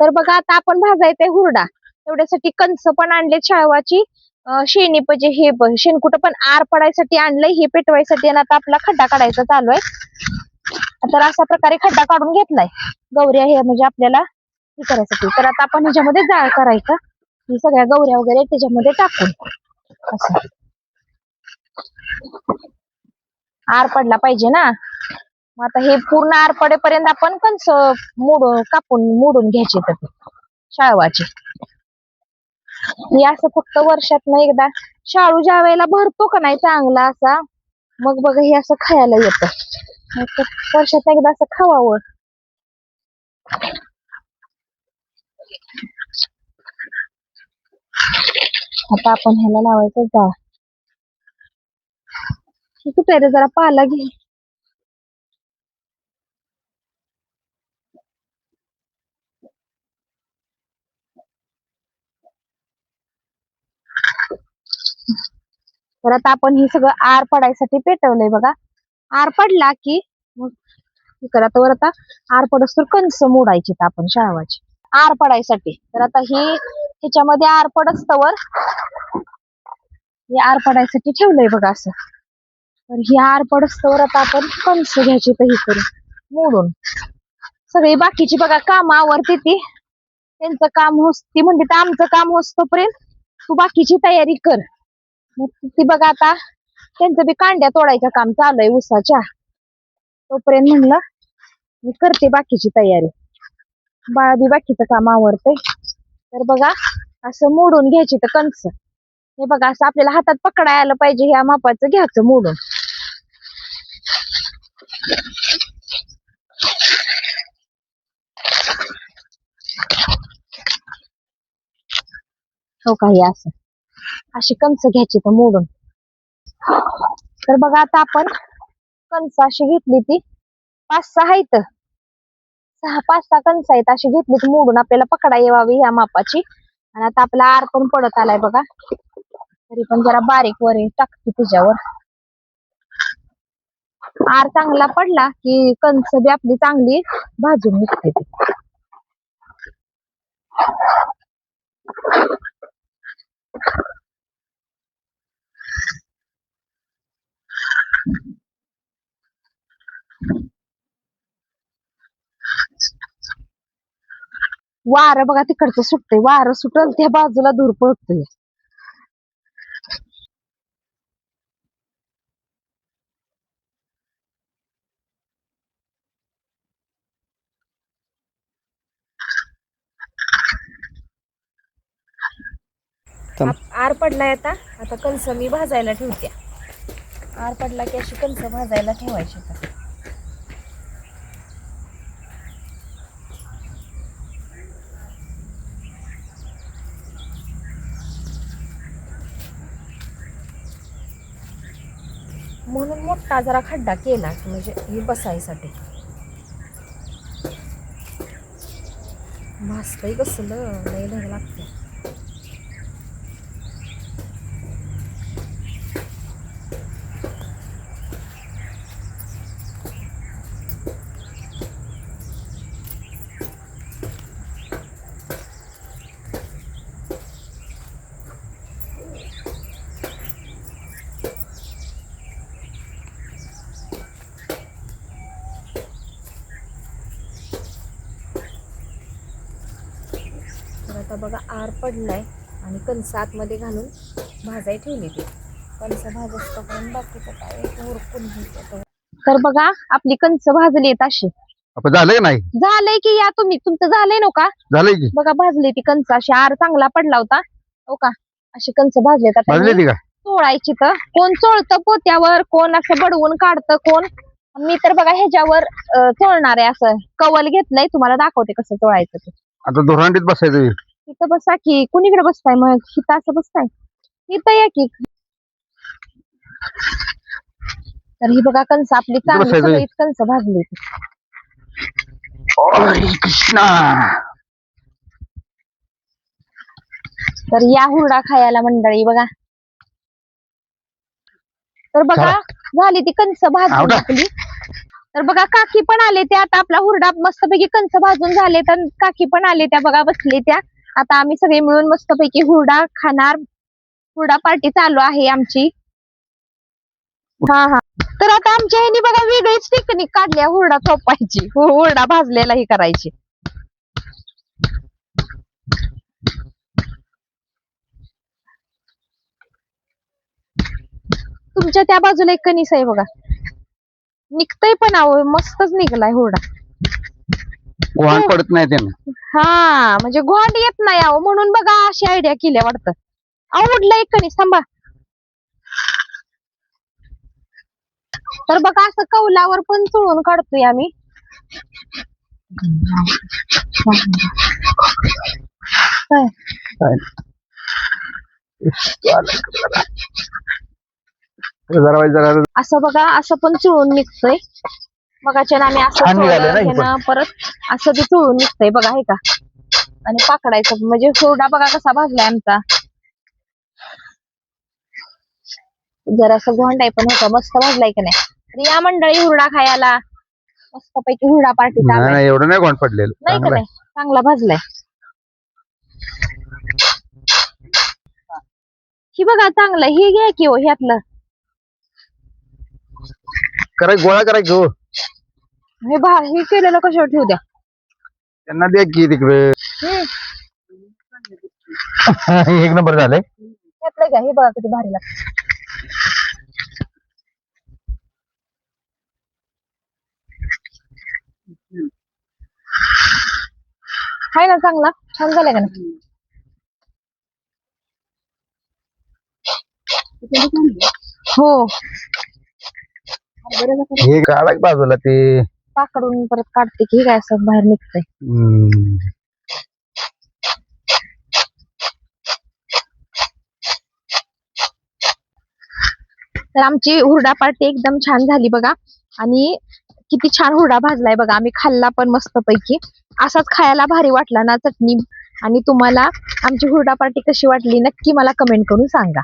तर बघा आता आपण भाजायचंय हुरडा. तेवढ्यासाठी कंस पण आणले शाळवाची. शेणी म्हणजे हे शेणकुट पण आर पडायसाठी आणलंय हे पेटवायसाठी आणि आता आपला खड्डा काढायचा चालू आहे. तर अशा प्रकारे खड्डा काढून घेतलाय. गौऱ्या हे म्हणजे आपल्याला हे करायसाठी. तर आता आपण ह्याच्यामध्ये जाळ करायचा. ही सगळ्या गौऱ्या वगैरे त्याच्यामध्ये टाकून. असं. आर पडला पाहिजे ना? मग आता हे पूर्ण आरपडेपर्यंत आपण कंस मोडून कापून मोडून घ्यायचे तर शाळवाचे. असं फक्त वर्षात एकदा शाळू ज्या वेळेला भरतो का नाही चांगला असा मग बघा हे असं खायला येत. वर्षात एकदा असं खावावं. आता आपण ह्याला लावायचं जा कुठे रे? जरा पाला घे. तर आता आपण हे सगळं आर पडायसाठी पेटवलंय बघा. आर पडला की हे करा तर आता आर पडस तर कंस मोडायची आपण शाळाची आर पडायसाठी. तर आता ही ह्याच्यामध्ये आर पडस तवर हे आर पडायसाठी ठेवलंय बघा असं. तर ही आर पडस तवर आता आपण कंस घ्यायची तर हे करून मोडून. सगळी बाकीची बघा काम आवरते ती. त्यांचं काम होस ती म्हणते तर आमचं काम होस तोपर्यंत तू बाकीची तयारी कर. ती बघा आता त्यांचं बी कांड्या तोडायचं काम चालू आहे उसाच्या तोपर्यंत म्हणलं मी करते बाकीची तयारी. बाळा बी बाकीचं काम आवडते तर बघा असं मोडून घ्यायची तर कंच हे बघा असं आपल्याला हातात पकडायला आलं पाहिजे ह्या मापाचं घ्यायचं मोडून. हो काही असं. अशी कंस घ्यायची तर मोडून. तर बघा आता आपण कंस अशी घेतली ती. पाच सहा आहेत सहा पाच सहा कंस आहेत अशी घेतली ती मोडून आपल्याला पकडा यावी ह्या मापाची. आणि आता आपला आर पण पडत आलाय बघा. तरी पण जरा बारीक वर टाकते त्याच्यावर आर चांगला पडला की कंस बी आपली चांगली भाजून निघते ती. वारं बघा तिकडचं सुटतंय. वारं सुटल त्या बाजूला धूर पडतोय. आर पडलाय आता. आता कंस मी भाजायला ठेवते आर पडला की अशी कणसं भाजायला ठेवायची तर म्हणून मोठा जरा खड्डा केला की म्हणजे हे बसायसाठी. भासतंय कसलं? नाही धग लागते. आता बघा आर पडलाय आणि कणस आतमध्ये घालून भाजाय ठेवली ती. कणस भाजत तोपर्यंत बाकीचं काय उरकून घ्यायचं तर बघा आपली कणस भाजली आहेत अशी. आपण झालं का नाही? झालंय की या तुम्ही तुमचं झालंय ना का? झालंय की. बघा भाजली ती कणस अशी आर चांगला पडला होता. हो का? अशी कणस भाजलेत आता भाजली ती का? चोळायची तर. कोण चोळतं पोत्यावर कोण असं बडवून काढतं कोण? मी तर बघा ह्याच्यावर चोळणार आहे असं. कवल घेतलंय तुम्हाला दाखवते कसं चोळायचं ते. आता धोरांडीत बसायचं इथं बसा की कुणीकडे बसताय? मग इथं असं बसताय? इथं या की. तर ही बघा कंस आपली चांगली बसायचं. सगळीच कंस भाजली. कृष्णा! तर या हुरडा खायला मंडळी बघा. तर बघा झाली ती कंस भाजली आवडा. आपली. तर बघा काकी पण आले त्या आता आपला हुरडा मस्तपैकी कंच भाजून झाले तर काकी पण आले त्या बघा बसले त्या. आता आम्ही सगळे मिळून मस्तपैकी हुरडा खाणार हुरडा पार्टी चालू आहे आमची. हा हा. तर आता आमच्या ह्यानी बघा वेगळीच टेक्निक काढल्या हुरडा चोपायची हुरडा भाजलेला ही करायची. तुमच्या त्या बाजूला एक कणीस आहे बघा. निघतय पण आहो मस्तच निघलाय हुरडा. वाहन पडत नाही त्यांना. हा म्हणजे घोंड येत नाही अहो म्हणून बघा अशी आयडिया केल्या वाटतं. आवडलं एक कणीस थांबा तर बघा असं कौलावर पण चुळून काढतोय आम्ही. असं बघा असं पण चुळून निघतोय. बघाच्या आम्ही असं निघालं ना हे पण. परत असं ते चुळून निघतंय बघा हे का? आणि पाकडायचं म्हणजे सोडा बघा कसा भाजलाय आमचा. जरा असं घोंडाय पण होता मस्त भाजलाय की नाही. तर या मंडळी हुरडा खायला. मस्त पैकी हुरडा पार्टी नाही नाही एवढं नाही कोण पडलेलं. नाही का चांगलं आहे. नाही? चांगला भाजलाय. ही बघा चांगलं हे घ्या की हो ह्यातलं. कराय गोळा कराय घेऊ हे भा हे केलेलं कशावर ठेवू द्या? त्यांना द्या की तिकडे. एक नंबर झालंय त्यातलं घ्या हे बघा किती भारी लागतं. हाय ना चांगला. छान झालाय का नाही? हो. हे काढा बाजूला ते. पाकडून परत काढते की काय असं बाहेर निघतंय. हम्म. तर आमची हुरडा पार्टी एकदम छान झाली बघा. आणि किती छान हुरडा भाजलाय बघा. आम्ही खाल्ला पण मस्त पैकी असाच खायला भारी वाटला ना चटणी. आणि तुम्हाला आमची हुरडा पार्टी कशी वाटली नक्की मला कमेंट करून सांगा.